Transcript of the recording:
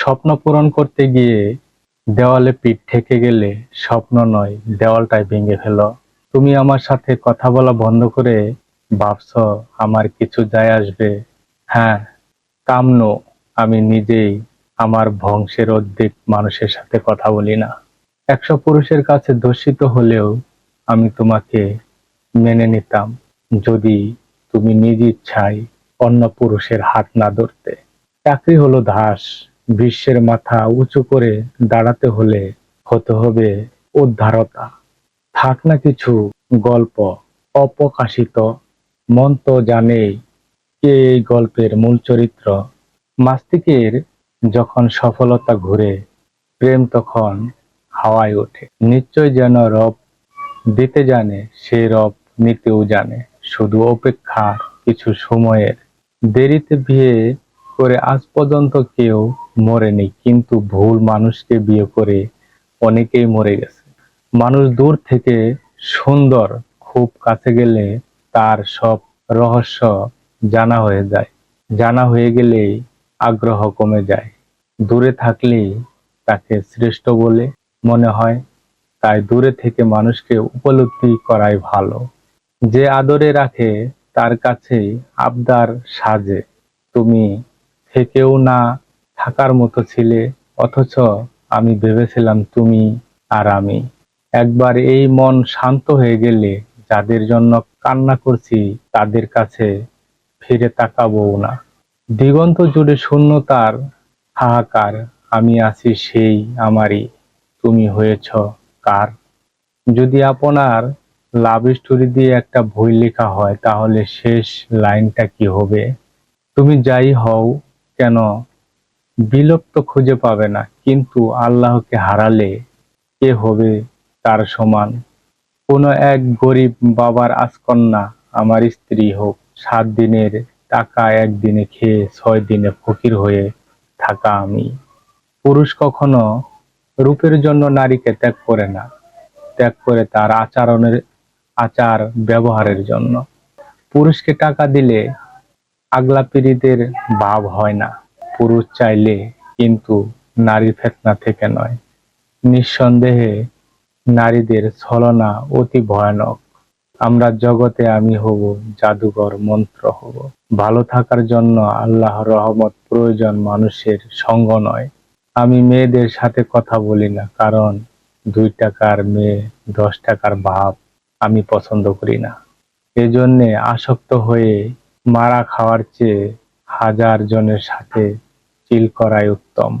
স্বপ্ন পূরণ করতে গিয়ে দেওয়ালে পিঠ ঠেকে গেলে স্বপ্ন নয়, দেওয়ালটাই ভেঙে ফেলো। তুমি আমার সাথে কথা বলা বন্ধ করে ভাবছ, আমার কিছু যায় আসবে। হ্যাঁ কামন আমি নিজেই আমার বংশের অর্ধেক মানুষের সাথে কথা বলি না। একশো পুরুষের কাছে দর্শিত হলেও আমি তোমাকে মেনে নিতাম, যদি তুমি নিজ ইচ্ছায় অন্য পুরুষের হাত না ধরতে। চাকরি হলো ধাস। বিশ্বের মাথা উঁচু করে দাঁড়াতে হলে হতে হবে উদ্ধারতা। থাক না কিছু গল্প, অপ্রকাশিত। মন তো জানেই কে এই গল্পের মূল চরিত্র। মাস্তিকের যখন সফলতা ঘুরে, প্রেম তখন হাওয়ায় ওঠে। নিশ্চয় যেন রব দিতে জানে সেই রব নিতেও জানে। শুধু অপেক্ষার কিছু সময়ের দেরিতে বিয়ে করে আজ পর্যন্ত কেউ মরেনি, কিন্তু ভুল মানুষকে বিয়ে করে অনেকেই মরে গেছে। মানুষ দূর থেকে সুন্দর খুব কাছে গেলে তার সব রহস্য জানা হয়ে যায়। জানা হয়ে গেলেই আগ্রহ কমে যায়। দূরে থাকলেই তাকে শ্রেষ্ঠ বলে মনে হয়, তাই দূরে থেকে মানুষকে উপলব্ধি করাই ভালো। যে আদরে রাখে, তার কাছেই আবদার সাজে। তুমি থেকেও না থাকার মতো ছিলে, অথচ আমি ভেবেছিলাম তুমি আর আমি। একবার এই মন শান্ত হয়ে গেলে যাদের জন্য কান্না করছি, তাদের কাছে ফিরে তাকাবো না। দিগন্ত জুড়ে শূন্যতার হাহাকার, আমি আছি সেই আমারই। তুমি হয়েছ কার? যদি আপনার লাভ স্টোরি দিয়ে একটা বই লেখা হয়, তাহলে শেষ লাইনটা কি হবে? তুমি যাই হও কেন বিলুপ্ত খুঁজে পাবে না, কিন্তু আল্লাহকে হারালে কে হবে তার সমান? কোনো এক গরিব বাবার আজকন্যা আমার স্ত্রী হোক, সাত দিনের টাকা একদিনে খেয়ে ছয় দিনে ফকির হয়ে থাকা আমি। পুরুষ কখনো রূপের জন্য নারীকে ত্যাগ করে না, ত্যাগ করে তার আচরণের আচার ব্যবহারের জন্য। পুরুষকে টাকা দিলে আগলা পীড়িতের ভাব হয় না। পুরুষ চাইলে কিন্তু নারীর ফেতনা থেকে নয়। নিঃসন্দেহে নারীদের ছলনা অতি ভয়ানক। আমরা জগতে আমি হব জাদুকর মন্ত্র হব। ভালো থাকার জন্য আল্লাহর রহমত প্রয়োজন মানুষের সঙ্গ নয়। আমি মেয়েদের সাথে কথা বলি না, কারণ দুই টাকার মেয়ে, দশ টাকার ভাব আমি পছন্দ করি না। এজন্যে আসক্ত হয়ে মারা খাওয়ার চেয়ে হাজার জনের সাথে চিল করাই উত্তম।